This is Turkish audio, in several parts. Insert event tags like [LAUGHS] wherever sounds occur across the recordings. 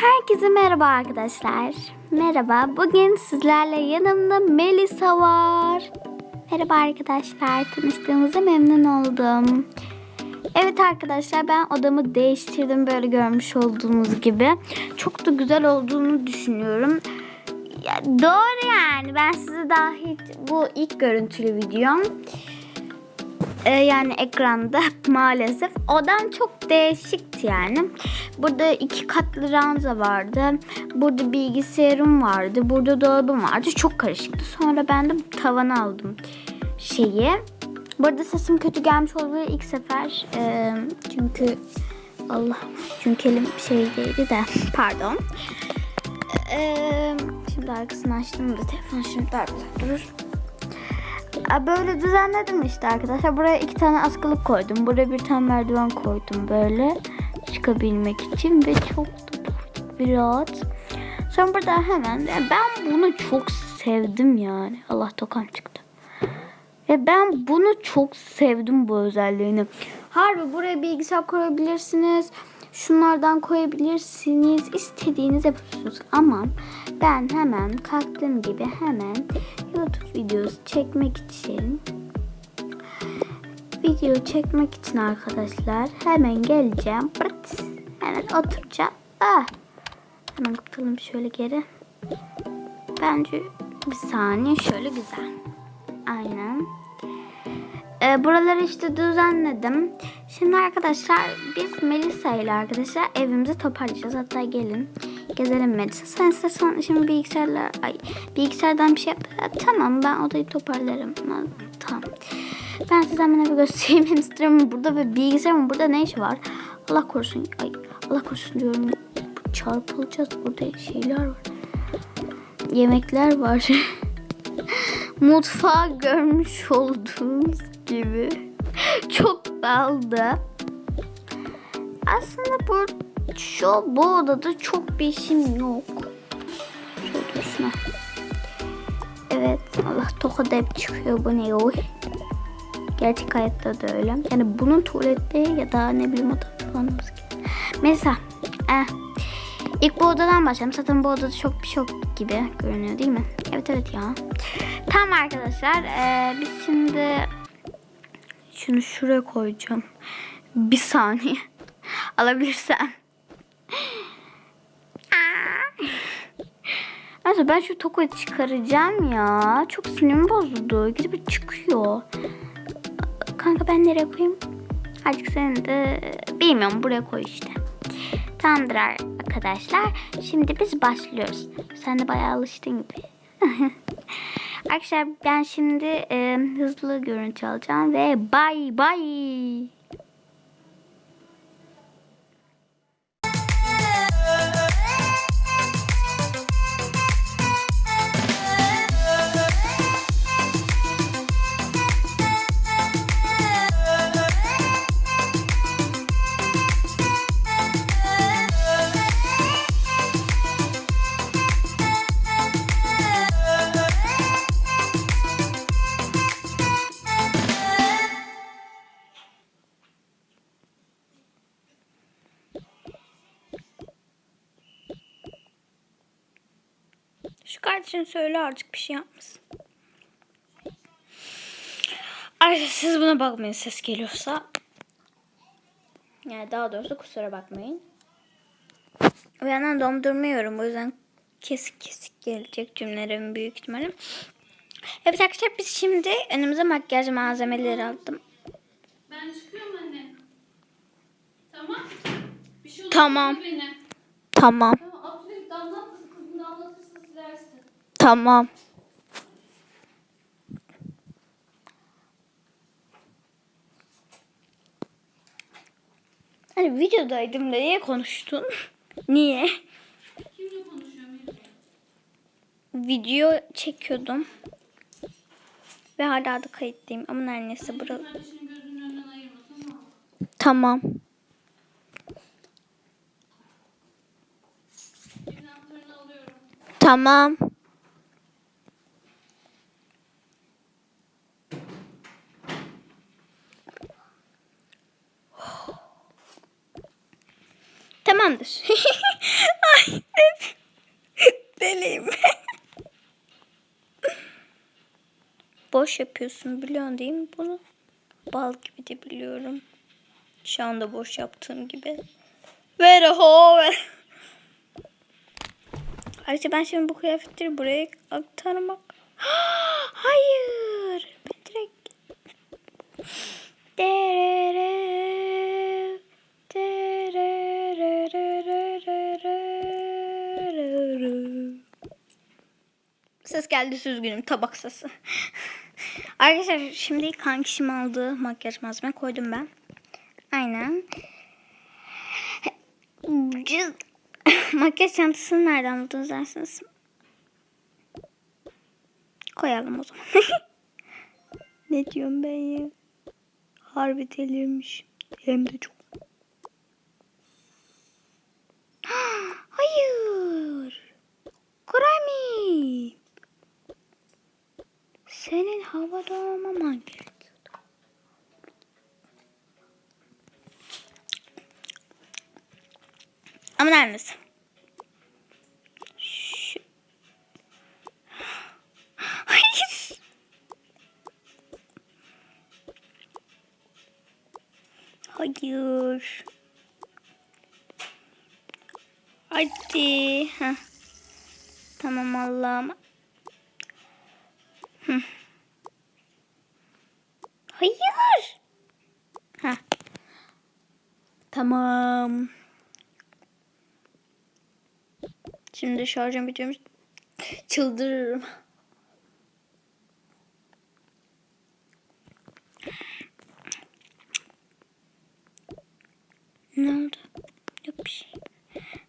Herkese merhaba arkadaşlar. Merhaba. Bugün sizlerle yanımda Melisa var. Merhaba arkadaşlar. Tanıştığımıza memnun oldum. Evet arkadaşlar ben odamı değiştirdim böyle görmüş olduğunuz gibi. Çok da güzel olduğunu düşünüyorum. Ya, doğru yani ben size daha hiç bu ilk görüntülü videom. Ee, yani ekranda [LAUGHS] maalesef. Odam çok değişikti yani. Burada iki katlı ranza vardı. Burada bilgisayarım vardı. Burada dolabım vardı. Çok karışıktı. Sonra ben de bu tavanı aldım şeyi. Burada sesim kötü gelmiş olabilir ilk sefer. Ee, çünkü Allah çünkü elim şeydeydi de [LAUGHS] pardon. Ee, şimdi arkasını açtım da telefon şimdi daha güzel durur. Böyle düzenledim işte arkadaşlar. Buraya iki tane askılık koydum. Buraya bir tane merdiven koydum böyle çıkabilmek için ve çok bir rahat. Sonra burada hemen ben bunu çok sevdim yani. Allah tokam çıktı. Ve ben bunu çok sevdim bu özelliğini. Harbi buraya bilgisayar koyabilirsiniz. Şunlardan koyabilirsiniz. İstediğiniz yapıyorsunuz. Ama ben hemen kalktığım gibi hemen YouTube videosu çekmek için video çekmek için arkadaşlar hemen geleceğim. Pırt. Hemen oturacağım. Ah. Hemen tutalım şöyle geri. Bence bir saniye şöyle güzel. Aynen. Ee, buraları işte düzenledim. Şimdi arkadaşlar biz Melisa ile arkadaşlar evimizi toparlayacağız. Hatta gelin gezelim Melisa. Sen istersen şimdi bilgisayarla ay bilgisayardan bir şey yap. Tamam ben odayı toparlarım. Tamam. Ben size hemen evi göstereyim. [LAUGHS] Instagram'ım burada ve bilgisayarımın burada ne işi var? Allah korusun. Ay Allah korusun diyorum. Çarpılacağız. Burada şeyler var. Yemekler var. [LAUGHS] Mutfağı görmüş olduğunuz gibi [LAUGHS] çok daldı. Aslında bu şu bu odada çok bir işim yok. Şöyle. Evet Allah tokada hep çıkıyor bu ne o? Gerçek hayatta da öyle. Yani bunun tuvalette ya da ne bileyim oda falan. Mesela eh, ilk bu odadan başlayalım. Zaten bu odada çok bir şey gibi görünüyor değil mi? Evet evet ya. Tamam arkadaşlar. ee, biz şimdi şunu şuraya koyacağım. Bir saniye. [LAUGHS] Alabilirsen. Neyse ben şu tokoyu çıkaracağım ya. Çok sinirim bozuldu. Gidip çıkıyor. Kanka ben nereye koyayım? Artık sen de bilmiyorum buraya koy işte. Tamamdır arkadaşlar. Şimdi biz başlıyoruz. Sen de bayağı alıştın gibi. [LAUGHS] Arkadaşlar ben şimdi e, hızlı görüntü alacağım ve bay bay. Kardeşin söyle artık bir şey yapmasın. Arkadaşlar siz buna bakmayın ses geliyorsa. Yani daha doğrusu kusura bakmayın. Bir yandan dondurmuyorum o yüzden kesik kesik gelecek cümlelerim büyük ihtimalle. Evet arkadaşlar biz şimdi önümüze makyaj malzemeleri aldım. Ben çıkıyorum anne. Tamam. Bir şey Tamam. Tamam. Tamam Tamam. Hani videodaydım da niye konuştun? [LAUGHS] Niye? Kimle konuşuyorum? Video çekiyordum. Ve hala da kayıttayım. Ama neredeyse ayırma tamam? Tamam. Tamamdır. [LAUGHS] Ay, deliyim. [LAUGHS] boş yapıyorsun biliyorsun değil mi bunu? Bal gibi de biliyorum. Şu anda boş yaptığım gibi. Ver ho ver. Ayrıca ben şimdi bu kıyafetleri buraya aktarmak. [GASPS] Hayır. Ben direkt Ses geldi süzgünüm tabak sesi. Arkadaşlar şimdi ilk hangişim aldığı makyaj malzeme koydum ben. Aynen. Cız- [LAUGHS] makyaj çantasını nereden buldunuz dersiniz? Koyalım o zaman. [LAUGHS] ne diyorum ben ya? Harbi delirmiş. Hem de çok. [GASPS] Hayır. Grammy. Senin havada olmaman gerekiyor. Ama neredesin? Şu... Hayır. [LAUGHS] Hayır. Hadi. Heh. Tamam Allah'ım. Hayır. Heh. Tamam. Şimdi şarjım bitiyormuş. Çıldırırım. Ne oldu? Yok bir şey.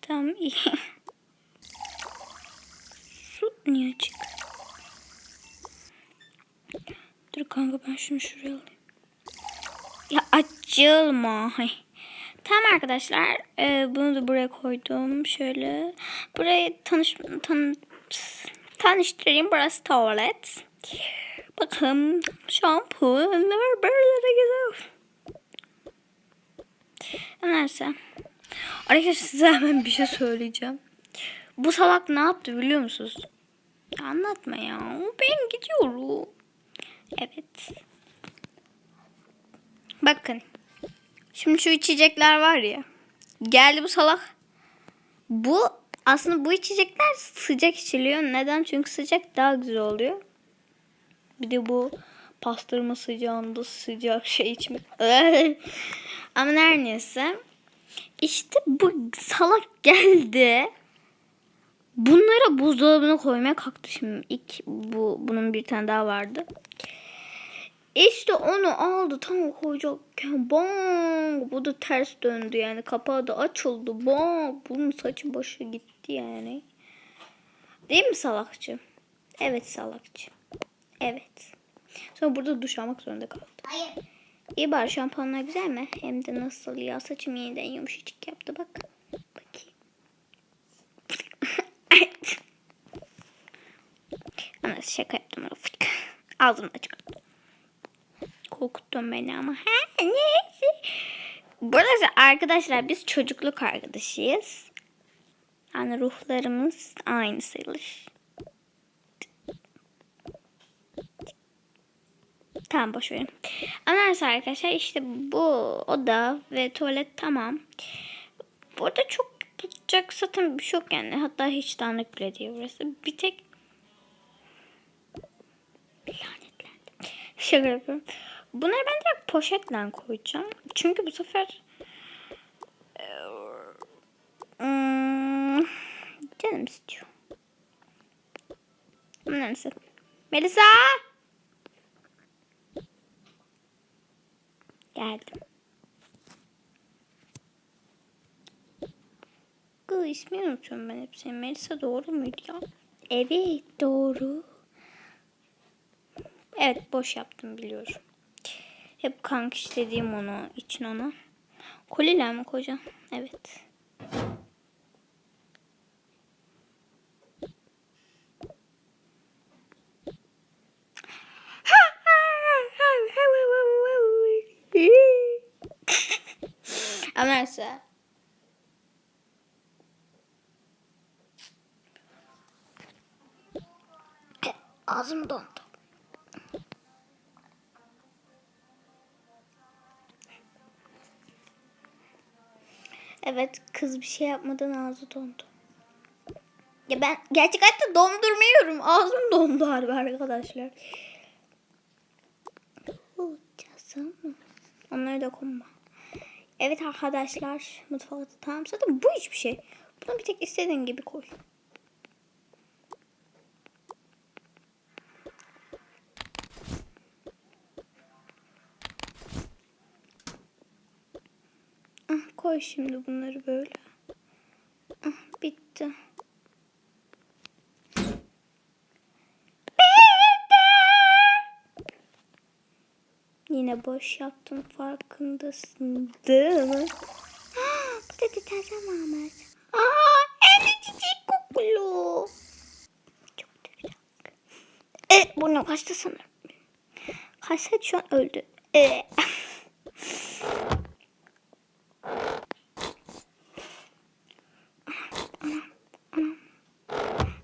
Tamam iyi. Su niye açık? Dur kanka ben şunu şuraya alayım. Ya açılma. Tamam arkadaşlar. e, bunu da buraya koydum. Şöyle. Burayı tanış, tan, tanıştırayım. Burası tuvalet. Bakın şampuanlar de güzel. Neyse. Arkadaşlar size hemen bir şey söyleyeceğim. Bu salak ne yaptı biliyor musunuz? Anlatma ya. Ben gidiyorum. Evet. Bakın. Şimdi şu içecekler var ya. Geldi bu salak. Bu aslında bu içecekler sıcak içiliyor. Neden? Çünkü sıcak daha güzel oluyor. Bir de bu pastırma sıcağında sıcak şey içmek. [LAUGHS] Ama her neyse. İşte bu salak geldi. Bunları buzdolabına koymaya kalktı şimdi. İlk bu bunun bir tane daha vardı. İşte onu aldı tam koyacakken bang bu da ters döndü yani kapağı da açıldı bang bunun saçı başı gitti yani. Değil mi salakçı? Evet salakçı. Evet. Sonra burada duş almak zorunda kaldı. Hayır. İyi bari şampuanlar güzel mi? Hem de nasıl ya saçım yeniden yumuşacık yaptı bak. Bakayım. [LAUGHS] Ana şaka yaptım. Ağzımda çıkarttım. Korkuttun beni ama. Ha, neyse. Burası arkadaşlar biz çocukluk arkadaşıyız. Yani ruhlarımız aynı sayılır. Tamam boş verin. Anarsa arkadaşlar işte bu oda ve tuvalet tamam. Burada çok yapacak zaten bir şey yok yani. Hatta hiç dağınık bile değil burası. Bir tek lanetlendim. Şaka yapıyorum. Bunları ben direkt poşetle koyacağım. Çünkü bu sefer Hmm, canım istiyor. Neyse. Melisa! Geldim. Kız ismini unutuyorum ben hep senin. Melisa doğru muydu ya? Evet doğru. Evet boş yaptım biliyorum. Hep kank istediğim onu için ona. Kolile mi koca? Evet. [LAUGHS] Ama neyse. Ağzım don. Evet kız bir şey yapmadan ağzı dondu. Ya ben gerçek hayatta dondurmuyorum. Ağzım dondu harbi arkadaşlar. Olacağım. Onları da konma. Evet arkadaşlar mutfakta tamam zaten bu hiçbir şey. Bunu bir tek istediğin gibi koy. Koy şimdi bunları böyle. Ah, bitti. Yine boş yaptım farkındasın değil mi? Ah, Bu da deterjan varmış. Aa, eli çiçek kokulu. Çok da güzel. E, burnu kaçtı sanırım. Kaçsaydı şu an öldü. E.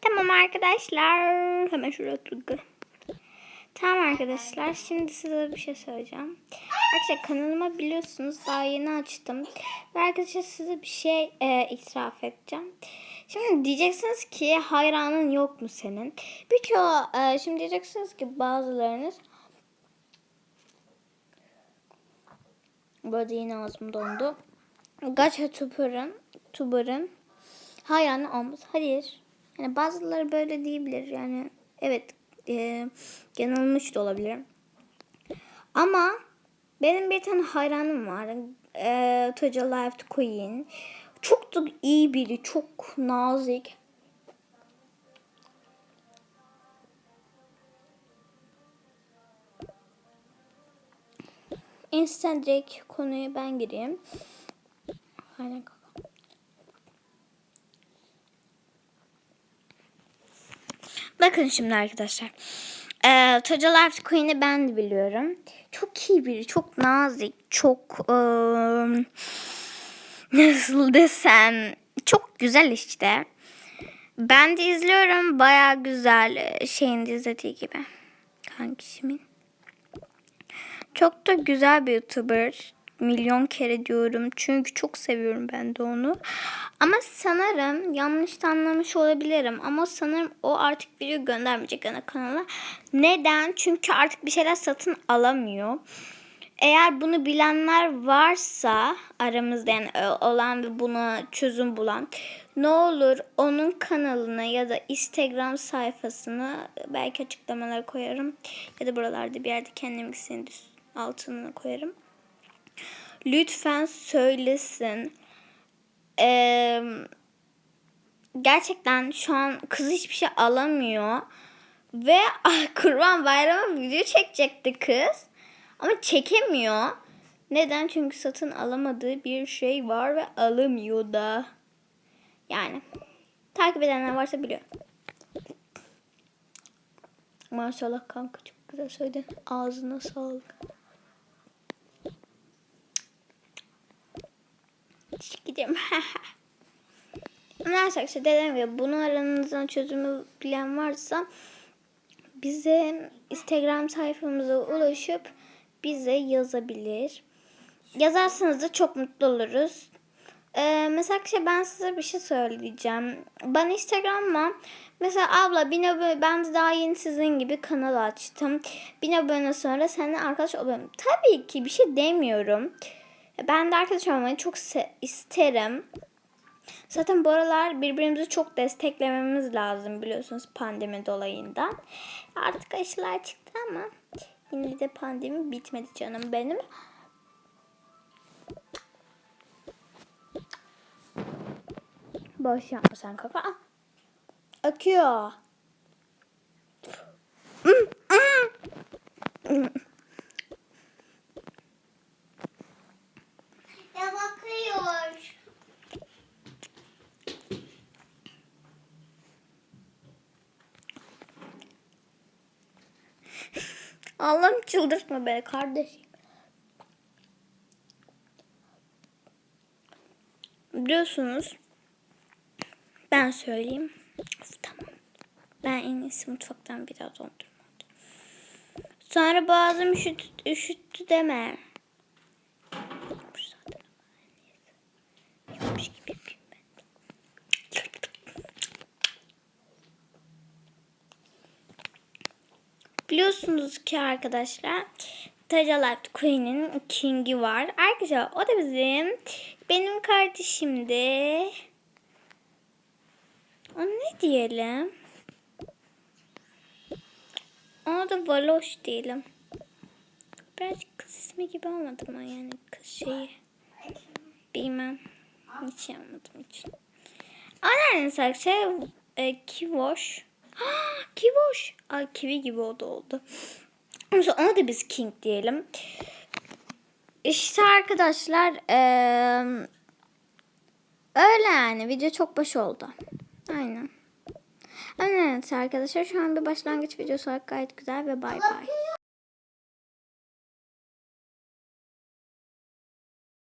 Tamam arkadaşlar. Hemen şuraya otur. Tamam arkadaşlar şimdi size bir şey söyleyeceğim. Arkadaşlar kanalıma biliyorsunuz daha yeni açtım. Ve arkadaşlar size bir şey e, itiraf edeceğim. Şimdi diyeceksiniz ki hayranın yok mu senin? Birçoğu e, şimdi diyeceksiniz ki bazılarınız Böyle yine ağzım dondu. Gacha tuber'ın tuber'ın hayranı olmaz. Hayır. Yani bazıları böyle diyebilir. Yani evet e, yanılmış da olabilirim. Ama benim bir tane hayranım var. E, Toca Life Queen. Çok da iyi biri. Çok nazik. Instant direkt konuya ben gireyim. Aynen Bakın şimdi arkadaşlar. Ee, Toca Life Queen'i ben de biliyorum. Çok iyi biri. Çok nazik. Çok eee, nasıl desem. Çok güzel işte. Ben de izliyorum. Baya güzel. e, Şeyin de izlediği gibi. Hangisimin? Çok da güzel bir YouTuber. Milyon kere diyorum. Çünkü çok seviyorum ben de onu. Ama sanırım yanlış anlamış olabilirim. Ama sanırım o artık video göndermeyecek ana kanala. Neden? Çünkü artık bir şeyler satın alamıyor. Eğer bunu bilenler varsa aramızda yani e, olan ve buna çözüm bulan ne olur onun kanalına ya da Instagram sayfasına belki açıklamalara koyarım ya da buralarda bir yerde kendimkisinin altına koyarım. Lütfen söylesin. Ee, gerçekten şu an kız hiçbir şey alamıyor. Ve [LAUGHS] ah, kurban bayramı video çekecekti kız. Ama çekemiyor. Neden? Çünkü satın alamadığı bir şey var ve alamıyor da. Yani takip edenler varsa biliyor. Maşallah kanka çok güzel söyledin. Ağzına sağlık. Gidelim. [LAUGHS] Neyse arkadaşlar dediğim gibi bunu aranızdan çözümü bilen varsa bize Instagram sayfamıza ulaşıp bize yazabilir. Yazarsanız da çok mutlu oluruz. Ee, mesela arkadaşlar ben size bir şey söyleyeceğim. Ben Instagram'da mesela abla bin abone ben de daha yeni sizin gibi kanal açtım. Bin abone sonra seninle arkadaş olalım. Tabii ki bir şey demiyorum. Ben de arkadaş olmayı çok isterim. Zaten bu aralar birbirimizi çok desteklememiz lazım biliyorsunuz pandemi dolayından. Artık aşılar çıktı ama yine de pandemi bitmedi canım benim. Boş yapma sen kaka. Ah. Akıyor. Ya bakıyor. Allah'ım çıldırtma beni kardeşim. Biliyorsunuz ben söyleyeyim. Of, tamam. Ben en iyisi mutfaktan biraz dondurma alayım. Sonra boğazım üşüt, üşüttü deme. Bu zaten Yokmuş gibi yapayım ben. Biliyorsunuz ki arkadaşlar Tacalat Queen'in King'i var. Arkadaşlar o da bizim benim kardeşimdi. Ona ne diyelim? Ona da Valoş diyelim. Birazcık kız ismi gibi olmadı mı yani kız şeyi? Bilmem. Hiç yapmadım için. Anneannesi arkadaşlar e, Kivoş. [GASPS] Kivoş. Ay kivi gibi o da oldu. Mesela ona da biz King diyelim. İşte arkadaşlar eee, öyle yani video çok baş oldu. Aynen. Evet arkadaşlar şu an bir başlangıç videosu olarak gayet güzel ve bay bay.